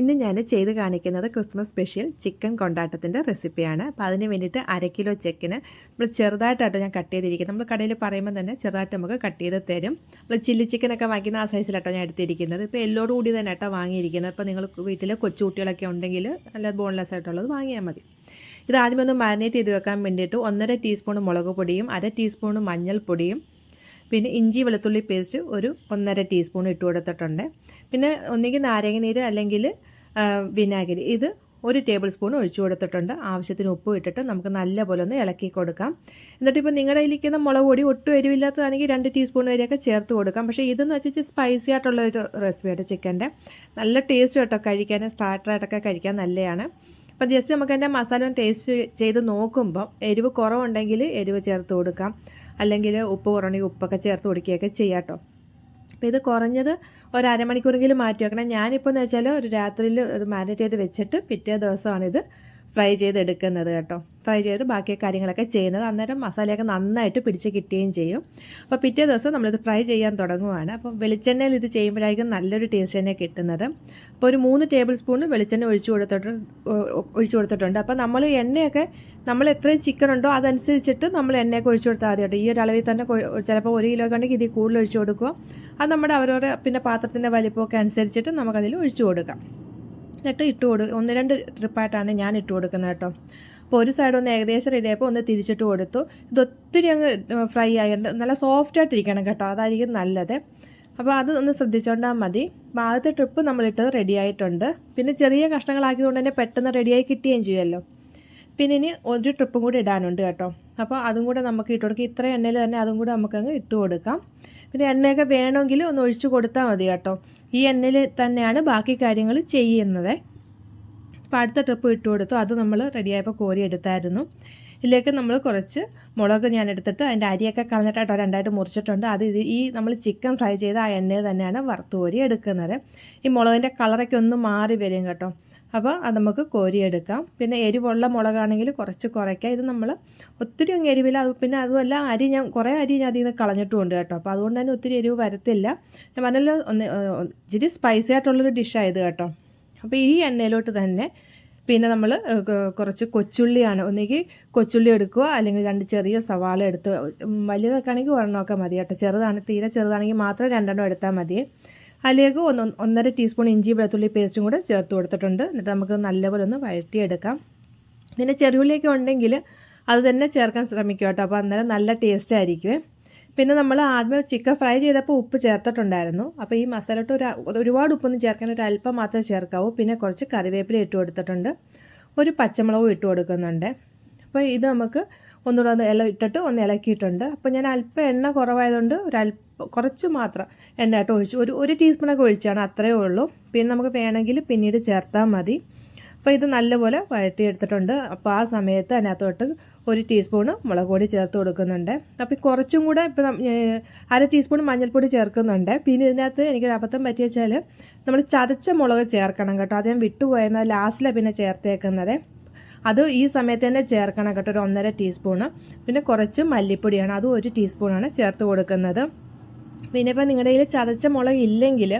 ഇന്ന് ഞാൻ ചെയ്ത് കാണിക്കുന്നത് ക്രിസ്മസ് സ്പെഷ്യൽ ചിക്കൻ കൊണ്ടാട്ടത്തിന്റെ റെസിപ്പിയാണ്. അപ്പോൾ അതിന് വേണ്ടിയിട്ട് അര കിലോ ചിക്കന് നമ്മൾ ചെറുതായിട്ടാട്ടോ ഞാൻ കട്ട് ചെയ്തിരിക്കുന്നത്. നമ്മൾ കടയിൽ പറയുമ്പോൾ തന്നെ ചെറുതായിട്ട് നമുക്ക് കട്ട് ചെയ്ത് തരും. നമ്മൾ ചില്ലി ചിക്കനൊക്കെ വാങ്ങിക്കുന്ന ആ സൈസിലാട്ടോ ഞാൻ എടുത്തിരിക്കുന്നത്. ഇപ്പോൾ എല്ലോട് കൂടി തന്നെ ആട്ടോ വാങ്ങിയിരിക്കുന്നത് അപ്പോൾ നിങ്ങൾ വീട്ടിൽ കൊച്ചുകുട്ടികളൊക്കെ ഉണ്ടെങ്കിൽ നല്ല ബോൺലെസ് ആയിട്ടുള്ളത് വാങ്ങിയാൽ മതി. ഇത് ആദ്യം ഒന്ന് മാരിനേറ്റ് ചെയ്ത് വെക്കാൻ വേണ്ടിയിട്ട് ഒന്നര ടീസ്പൂൺ മുളക് പൊടിയും അര ടീസ്പൂൺ മഞ്ഞൾപ്പൊടിയും പിന്നെ ഇഞ്ചി വെളുത്തുള്ളി പേസ്റ്റ് ഒരു ഒന്നര ടീസ്പൂൺ ഇട്ട് കൊടുത്തിട്ടുണ്ട്. പിന്നെ ഒന്നുകിൽ നാരങ്ങ നീര് അല്ലെങ്കിൽ വിനാഗിരി. ഇത് ഒരു ടേബിൾ സ്പൂൺ ഒഴിച്ചു കൊടുത്തിട്ടുണ്ട്. ആവശ്യത്തിന് ഉപ്പ് ഇട്ടിട്ട് നമുക്ക് നല്ലപോലെ ഒന്ന് ഇളക്കി കൊടുക്കാം. എന്നിട്ട് ഇപ്പോൾ നിങ്ങളുടെ കയ്യിലിരിക്കുന്ന മുളക് പൊടി ഒട്ടും എരിവില്ലാത്തതാണെങ്കിൽ രണ്ട് ടീസ്പൂൺ വരെയൊക്കെ ചേർത്ത് കൊടുക്കാം. പക്ഷേ ഇതെന്ന് വെച്ചാൽ സ്പൈസി ആയിട്ടുള്ള ഒരു റെസിപ്പിയായിട്ട് ചിക്കന്റെ നല്ല ടേസ്റ്റ് കേട്ടോ കഴിക്കാൻ സ്റ്റാർട്ടറായിട്ടൊക്കെ കഴിക്കാൻ നല്ലതാണ്. അപ്പം ജസ്റ്റ് നമുക്ക് അതിന്റെ മസാല ടേസ്റ്റ് ചെയ്ത് നോക്കുമ്പം എരിവ് കുറവുണ്ടെങ്കിൽ എരിവ് ചേർത്ത് കൊടുക്കാം. അല്ലെങ്കിൽ ഉപ്പ് കുറവുണ്ടെങ്കിൽ ഉപ്പൊക്കെ ചേർത്ത് കൊടുക്കുകയൊക്കെ ചെയ്യാം കേട്ടോ. അപ്പോൾ ഇത് കുറഞ്ഞത് ഒരു അരമണിക്കൂറെങ്കിലും മാറ്റി വെക്കണം. ഞാനിപ്പോൾ എന്ന് വെച്ചാൽ ഒരു രാത്രിയിൽ അത് മാരിനേറ്റ് ചെയ്ത് വെച്ചിട്ട് പിറ്റേ ദിവസമാണിത്. ഫ്രൈ ചെയ്തെടുക്കുന്നത് കേട്ടോ. ഫ്രൈ ചെയ്ത് ബാക്കി കാര്യങ്ങളൊക്കെ ചെയ്യുന്നത്. അന്നേരം മസാലയൊക്കെ നന്നായിട്ട് പിടിച്ച് കിട്ടുകയും ചെയ്യും. അപ്പോൾ പിറ്റേ ദിവസം നമ്മളിത് ഫ്രൈ ചെയ്യാൻ തുടങ്ങുവാണ്. അപ്പോൾ വെളിച്ചെണ്ണയിൽ ഇത് ചെയ്യുമ്പോഴായിരിക്കും നല്ലൊരു ടേസ്റ്റ് തന്നെ കിട്ടുന്നത്. അപ്പോൾ ഒരു മൂന്ന് ടേബിൾ സ്പൂൺ വെളിച്ചെണ്ണ ഒഴിച്ചു കൊടുത്തിട്ടുണ്ട് ഒഴിച്ചു കൊടുത്തിട്ടുണ്ട്. അപ്പോൾ നമ്മൾ എണ്ണയൊക്കെ നമ്മൾ എത്രയും ചിക്കൻ ഉണ്ടോ അതനുസരിച്ചിട്ട് നമ്മൾ എണ്ണയൊക്കെ ഒഴിച്ചു കൊടുത്താൽ മതി കേട്ടോ. ഈ ഒരു അളവിൽ തന്നെ ചിലപ്പോൾ ഒരു കിലോ ഉണ്ടെങ്കിൽ ഇതിൽ കൂടുതൽ ഒഴിച്ചു കൊടുക്കുക അത് നമ്മുടെ അവരവരുടെ പിന്നെ പാത്രത്തിന്റെ വലിപ്പമൊക്കെ അനുസരിച്ചിട്ട് നമുക്കതിൽ ഒഴിച്ചു കൊടുക്കാം. എന്നിട്ട് ഇട്ട് കൊടു ഒന്ന് രണ്ട് ട്രിപ്പായിട്ടാണ് ഞാൻ ഇട്ട് കൊടുക്കുന്നത് കേട്ടോ. അപ്പോൾ ഒരു സൈഡ് ഒന്ന് ഏകദേശം റെഡി ആയപ്പോൾ ഒന്ന് തിരിച്ചിട്ട് കൊടുത്തു. ഇത് ഒത്തിരി അങ്ങ് ഫ്രൈ ആയിട്ട് നല്ല സോഫ്റ്റ് ആയിട്ടിരിക്കണം കേട്ടോ. അതായിരിക്കും നല്ലത്. അപ്പോൾ അത് ഒന്ന് ശ്രദ്ധിച്ചോണ്ടാൽ മതി. ആദ്യത്തെ ട്രിപ്പ് നമ്മളിട്ടത് റെഡി ആയിട്ടുണ്ട്. പിന്നെ ചെറിയ കഷ്ണങ്ങളാക്കിയതുകൊണ്ട് തന്നെ പെട്ടെന്ന് റെഡിയായി കിട്ടുകയും ചെയ്യുമല്ലോ. പിന്നെ ഇനി ഒരു ട്രിപ്പും കൂടി ഇടാനുണ്ട് കേട്ടോ. അപ്പോൾ അതും കൂടെ നമുക്ക് ഇട്ട് കൊടുക്കാം. ഇത്ര എണ്ണയിൽ തന്നെ അതും കൂടെ നമുക്കങ്ങ് ഇട്ട് കൊടുക്കാം. പിന്നെ എണ്ണയൊക്കെ വേണമെങ്കിൽ ഒന്ന് ഒഴിച്ചു കൊടുത്താൽ മതി കേട്ടോ. ഈ എണ്ണയിൽ തന്നെയാണ് ബാക്കി കാര്യങ്ങൾ ചെയ്യുന്നത്. അപ്പോൾ അടുത്ത ട്രിപ്പ് ഇട്ട് കൊടുത്തു. അത് നമ്മൾ റെഡിയായപ്പോൾ കോരി എടുത്തായിരുന്നു. ഇതിലേക്ക് നമ്മൾ കുറച്ച് മുളക് ഞാൻ എടുത്തിട്ട് അതിന്റെ അരിയൊക്കെ കളഞ്ഞിട്ടായിട്ടോ രണ്ടായിട്ട് മുറിച്ചിട്ടുണ്ട്. അത് ഇത് ഈ നമ്മൾ ചിക്കൻ ഫ്രൈ ചെയ്ത ആ എണ്ണയിൽ തന്നെയാണ് വറുത്ത് കോരി എടുക്കുന്നത്. ഈ മുളകിന്റെ കളറൊക്കെ ഒന്ന് മാറി വരും കേട്ടോ. അപ്പോൾ അത് നമുക്ക് കോരിയെടുക്കാം. പിന്നെ എരിവുള്ള മുളകാണെങ്കിൽ കുറച്ച് കുറയ്ക്കാം. ഇത് നമ്മൾ ഒത്തിരി അങ്ങ് എരിവില്ല. അത് പിന്നെ അതുമല്ല അരി ഞാൻ കുറേ അരി ഞാൻ അതിൽ നിന്ന് കളഞ്ഞിട്ടുമുണ്ട് കേട്ടോ. അപ്പോൾ അതുകൊണ്ട് തന്നെ ഒത്തിരി എരിവ് വരത്തില്ല. ഞാൻ പറഞ്ഞല്ലോ ഒന്ന് ഇച്ചിരി സ്പൈസി ആയിട്ടുള്ളൊരു ഡിഷായത് കേട്ടോ. അപ്പോൾ ഈ എണ്ണയിലോട്ട് തന്നെ പിന്നെ നമ്മൾ കുറച്ച് കൊച്ചുള്ളിയാണ്. ഒന്നുകിൽ കൊച്ചുള്ളി എടുക്കുക അല്ലെങ്കിൽ രണ്ട് ചെറിയ സവാള എടുത്ത് വലിയതൊക്കെ ആണെങ്കിൽ ഒരെണ്ണമൊക്കെ മതി കേട്ടോ. ചെറുതാണ് തീരെ ചെറുതാണെങ്കിൽ മാത്രം രണ്ടെണ്ണം എടുത്താൽ മതി. അതിലേക്ക് ഒന്ന് ഒന്നര ടീസ്പൂൺ ഇഞ്ചി വെളുത്തുള്ളി പേസ്റ്റും കൂടെ ചേർത്ത് കൊടുത്തിട്ടുണ്ട്. എന്നിട്ട് നമുക്ക് നല്ലപോലെ ഒന്ന് വഴറ്റിയെടുക്കാം. പിന്നെ ചെറിയുള്ളിയൊക്കെ ഉണ്ടെങ്കിൽ അത് തന്നെ ചേർക്കാൻ ശ്രമിക്കുക കേട്ടോ. അപ്പോൾ അന്നേരം നല്ല ടേസ്റ്റ് ആയിരിക്കും പിന്നെ നമ്മൾ ആദ്യമേ ചിക്കൻ ഫ്രൈ ചെയ്തപ്പോൾ ഉപ്പ് ചേർത്തിട്ടുണ്ടായിരുന്നു. അപ്പോൾ ഈ മസാലട്ട് ഒരു ഒരുപാട് ഉപ്പൊന്നും ചേർക്കാൻ ഒരു അല്പം മാത്രമേ ചേർക്കാവൂ. പിന്നെ കുറച്ച് കറിവേപ്പില ഇട്ട് കൊടുത്തിട്ടുണ്ട്. ഒരു പച്ചമുളകും ഇട്ട് കൊടുക്കുന്നുണ്ട്. അപ്പോൾ ഇത് നമുക്ക് ഒന്നുകൂടെ ഒന്ന് ഇല ഇട്ടിട്ട് ഒന്ന് ഇളക്കിയിട്ടുണ്ട്. അപ്പോൾ ഞാൻ അല്പം എണ്ണ കുറവായതുകൊണ്ട് ഒരു അല്പം കുറച്ച് മാത്രം എണ്ണ ആയിട്ട് ഒഴിച്ചു. ഒരു ഒരു ടീസ്പൂണൊക്കെ ഒഴിച്ചാണ് അത്രയേ ഉള്ളൂ. പിന്നെ നമുക്ക് വേണമെങ്കിൽ പിന്നീട് ചേർത്താൽ മതി. അപ്പോൾ ഇത് നല്ലപോലെ വഴറ്റിയെടുത്തിട്ടുണ്ട്. അപ്പോൾ ആ സമയത്ത് അതിനകത്തോട്ട് ഒരു ടീസ്പൂണ് മുളക് പൊടി ചേർത്ത് കൊടുക്കുന്നുണ്ട്. അപ്പോൾ കുറച്ചും കൂടെ ഇപ്പം അര ടീസ്പൂൺ മഞ്ഞൾപ്പൊടി ചേർക്കുന്നുണ്ട്. പിന്നെ ഇതിനകത്ത് എനിക്കൊരു അബദ്ധം പറ്റിയ വെച്ചാൽ നമ്മൾ ചതച്ച മുളക് ചേർക്കണം കേട്ടോ. അത് ഞാൻ വിട്ടുപോയിരുന്നു അത് ലാസ്റ്റിലാണ് പിന്നെ ചേർത്തേക്കുന്നത്. അത് ഈ സമയത്ത് തന്നെ ചേർക്കണം കേട്ടോ ഒരു ഒന്നര ടീസ്പൂണ് പിന്നെ കുറച്ച് മല്ലിപ്പൊടിയാണ് അതും ഒരു ടീസ്പൂണാണ് ചേർത്ത് കൊടുക്കുന്നത്. പിന്നെ ഇപ്പോൾ നിങ്ങളുടെ കയ്യിൽ ചതച്ച മുളക് ഇല്ലെങ്കിൽ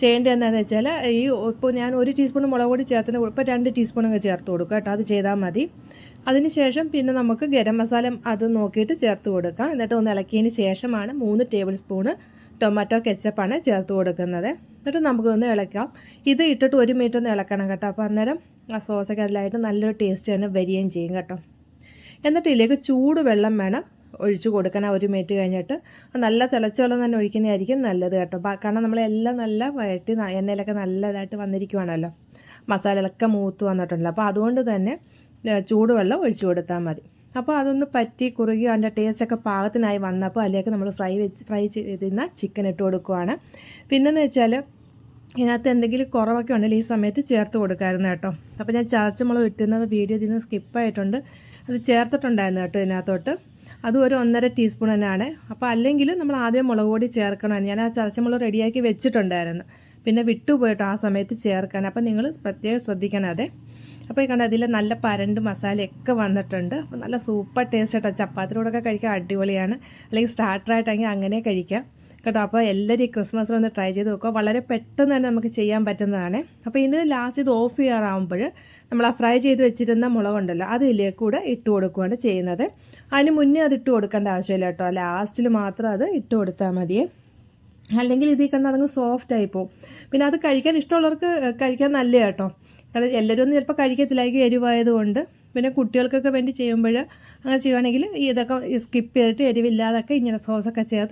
ചെയ്യേണ്ടത് എന്താണെന്ന് വെച്ചാൽ ഈ ഇപ്പോൾ ഞാൻ ഒരു ടീസ്പൂൺ മുളക് പൊടി ചേർത്തിന് ഇപ്പോൾ രണ്ട് ടീസ്പൂണൊക്കെ ചേർത്ത് കൊടുക്കുക കേട്ടോ അത് ചെയ്താൽ മതി. അതിനുശേഷം പിന്നെ നമുക്ക് ഗരം മസാല അത് നോക്കിയിട്ട് ചേർത്ത് കൊടുക്കാം. എന്നിട്ട് ഒന്ന് ഇളക്കിയതിന് ശേഷമാണ് മൂന്ന് ടേബിൾ സ്പൂണ് ടൊമാറ്റോ കെച്ചപ്പാണ് ചേർത്ത് കൊടുക്കുന്നത്. എന്നിട്ട് നമുക്കൊന്ന് ഇളക്കാം. ഇത് ഇട്ടിട്ട് ഒരു മിനിറ്റ് ഒന്ന് ഇളക്കണം കേട്ടോ അപ്പോൾ അന്നേരം ആ സോസൊക്കെ അതിലായിട്ട് നല്ലൊരു ടേസ്റ്റ് തന്നെ വരികയും ചെയ്യും കേട്ടോ. എന്നിട്ട് ഇതിലേക്ക് ചൂട് വെള്ളം വേണം ഒഴിച്ചു കൊടുക്കണം ഒരു മിനിറ്റ് കഴിഞ്ഞിട്ട് നല്ല തിളച്ച വെള്ളം തന്നെ ഒഴിക്കുന്നതായിരിക്കും നല്ലത് കേട്ടോ. കാരണം നമ്മളെല്ലാം നല്ല വയറ്റി എണ്ണയിലൊക്കെ നല്ലതായിട്ട് വന്നിരിക്കുവാണല്ലോ. മസാലകളൊക്കെ മൂത്ത് വന്നിട്ടുണ്ടല്ലോ. അപ്പോൾ അതുകൊണ്ട് തന്നെ ചൂടുവെള്ളം ഒഴിച്ചു കൊടുത്താൽ മതി. അപ്പോൾ അതൊന്ന് പറ്റി കുറുകി അതിന്റെ ടേസ്റ്റൊക്കെ പാകത്തിനായി വന്നപ്പോൾ അതിലേക്ക് നമ്മൾ ഫ്രൈ വെച്ച് ഫ്രൈ ചെയ്തിരുന്ന ചിക്കൻ ഇട്ട് കൊടുക്കുവാണ്. പിന്നെന്ന് വെച്ചാൽ ഇതിനകത്ത് എന്തെങ്കിലും കുറവൊക്കെ ഉണ്ടെങ്കിൽ ഈ സമയത്ത് ചേർത്ത് കൊടുക്കാമായിരുന്നു കേട്ടോ. അപ്പോൾ ഞാൻ ചതച്ചമുളക് ഇട്ടുന്നത് വീഡിയോ ഇതിൽ നിന്ന് സ്കിപ്പായിട്ടുണ്ട് അത് ചേർത്തിട്ടുണ്ടായിരുന്നു കേട്ടോ ഇതിനകത്തോട്ട്. അതും ഒരു ഒന്നര ടീസ്പൂൺ തന്നെയാണ്. അപ്പോൾ അല്ലെങ്കിൽ നമ്മൾ ആദ്യം മുളക് പൊടി ചേർക്കണം ഞാൻ ആ ചതച്ചമുളക് റെഡിയാക്കി വെച്ചിട്ടുണ്ടായിരുന്നു. പിന്നെ വിട്ടുപോയിട്ടോ ആ സമയത്ത് ചേർക്കാൻ. അപ്പോൾ നിങ്ങൾ പ്രത്യേകം ശ്രദ്ധിക്കണം അതെ. അപ്പോൾ ഈ കണ്ട അതിൽ നല്ല പരണ്ട് മസാലയൊക്കെ വന്നിട്ടുണ്ട്. അപ്പോൾ നല്ല സൂപ്പർ ടേസ്റ്റ് കേട്ടോ. ചപ്പാത്തിയോടൊക്കെ കഴിക്കാൻ അടിപൊളിയാണ്. അല്ലെങ്കിൽ സ്റ്റാർട്ടറായിട്ടെങ്കിൽ അങ്ങനെ കഴിക്കാം. കേട്ടോ അപ്പോൾ എല്ലാവരും ഈ ക്രിസ്മസിൽ ഒന്ന് ട്രൈ ചെയ്ത് നോക്കുക. വളരെ പെട്ടെന്ന് തന്നെ നമുക്ക് ചെയ്യാൻ പറ്റുന്നതാണ്. അപ്പോൾ ഇത് ലാസ്റ്റ് ഇത് ഓഫ് ചെയ്യാറാകുമ്പോൾ നമ്മൾ ആ ഫ്രൈ ചെയ്ത് വെച്ചിരുന്ന മുളകുണ്ടല്ലോ അത് ഇതിലേക്ക് കൂടെ ഇട്ട് കൊടുക്കുകയാണ് ചെയ്യുന്നത്. അതിന് മുന്നേ അത് ഇട്ട് കൊടുക്കേണ്ട ആവശ്യമില്ല കേട്ടോ. ലാസ്റ്റിൽ മാത്രം അത് ഇട്ട് കൊടുത്താൽ മതിയേ അല്ലെങ്കിൽ ഇതിൽ കണ്ടാൽ അതങ്ങ് സോഫ്റ്റ് ആയി പോകും പിന്നെ അത് കഴിക്കാൻ ഇഷ്ടമുള്ളവർക്ക് കഴിക്കാൻ നല്ല കേട്ടോ. കാരണം എല്ലാവരും ഒന്നും ചിലപ്പോൾ കഴിക്കത്തില്ലായിരിക്കും എരിവായതുകൊണ്ട് പിന്നെ കുട്ടികൾക്കൊക്കെ വേണ്ടി ചെയ്യുമ്പോൾ അങ്ങനെ ചെയ്യുകയാണെങ്കിൽ ഇതൊക്കെ സ്കിപ്പ് ചെയ്തിട്ട് എരിവില്ലാതൊക്കെ ഇങ്ങനെ സോസൊക്കെ ചേർത്ത്